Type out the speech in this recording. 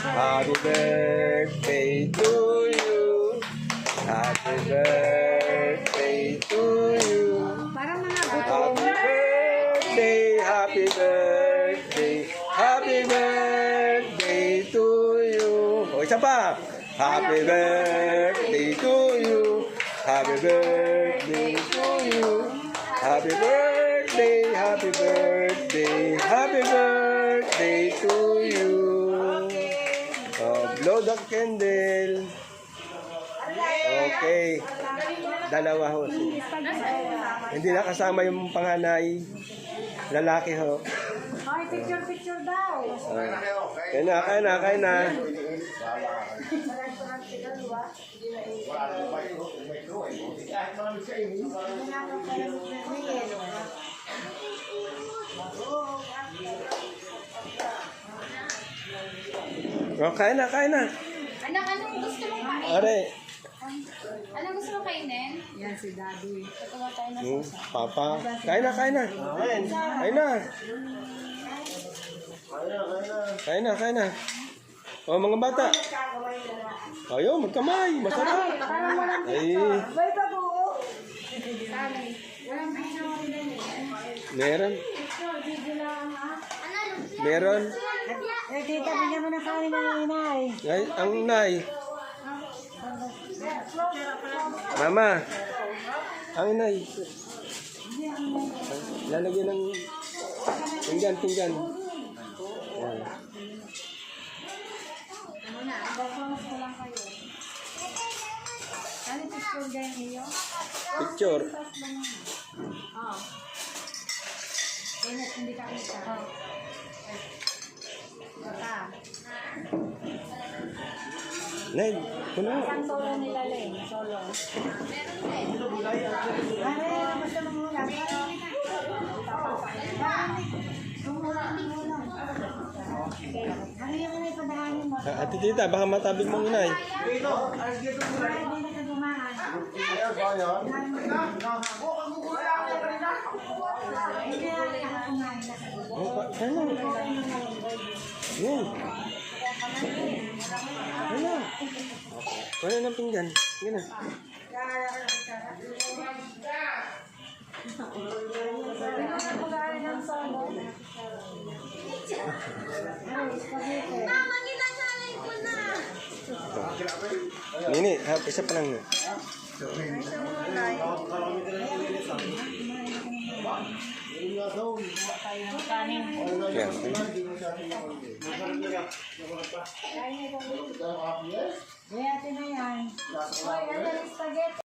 Happy birthday to you. Happy birthday to you. Parang mga Happy birthday, happy birthday, happy birthday to you. O, isa pa. Happy birthday to you. Happy birthday to you. Happy birthday, happy birthday, happy birthday to you. Blow the candle. Okay. Dalawa ho. Hindi na kasama yung panganay. Lalaki ho. Ay, picture, picture daw. Kaya na, kaya na, kaya na. Oh, kaya na, kaya na. Anak, anong gusto mong kain? Are, Anong gusto mong kainin? Yan si Daddy. Pagawa tayo ng hmm, papa. Kaya na, kaya na. Kaya na. Kaya na, kaya na. Oh, mga bata. Ayo, magkamay. Masarap. Ay, Bay pa buo. Walang picture. meron. Picture, video lang ha. Meron. Eh, tita, bigyan mo ng kain ng inay. Ay, ang nay. Mama. Ang nay. Lalagyan ng pinggan, pinggan. Ayan. Ano picture. Init, hindi ka kita. Baka. Nay, puno. Ang solo nila Len, solo. Are, basta mamula. Ano yung mga ipabahanin mo? Ah, Ate tita, baka matabig mong inay. Ay, hindi na ka dumaan. Hindi na ka kumain na. Oh, pa- Kaya Yan. Kaya na. Na ng pinggan. Yan na. Nini, ha, isa pa lang. yun. Kaya ate na yan. Hoy, ano yung spaghetti?